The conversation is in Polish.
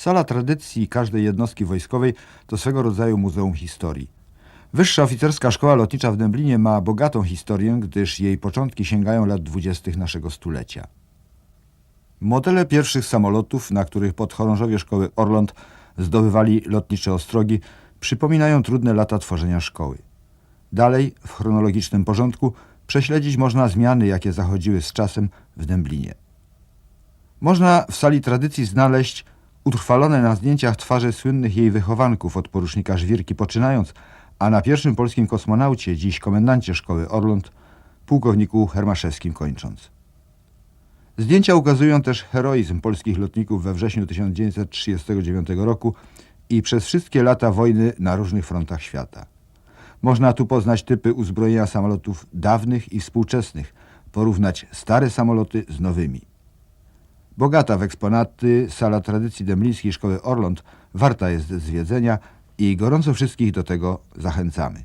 Sala tradycji każdej jednostki wojskowej to swego rodzaju muzeum historii. Wyższa oficerska szkoła lotnicza w Dęblinie ma bogatą historię, gdyż jej początki sięgają lat dwudziestych naszego stulecia. Modele pierwszych samolotów, na których podchorążowie szkoły Orląt zdobywali lotnicze ostrogi, przypominają trudne lata tworzenia szkoły. Dalej, w chronologicznym porządku, prześledzić można zmiany, jakie zachodziły z czasem w Dęblinie. Można w sali tradycji znaleźć utrwalone na zdjęciach twarze słynnych jej wychowanków od porucznika Żwirki poczynając, a na pierwszym polskim kosmonaucie, dziś komendancie szkoły Orląt, pułkowniku Hermaszewskim kończąc. Zdjęcia ukazują też heroizm polskich lotników we wrześniu 1939 roku i przez wszystkie lata wojny na różnych frontach świata. Można tu poznać typy uzbrojenia samolotów dawnych i współczesnych, porównać stare samoloty z nowymi. Bogata w eksponaty sala tradycji dęblińskiej szkoły Orląt warta jest zwiedzenia i gorąco wszystkich do tego zachęcamy.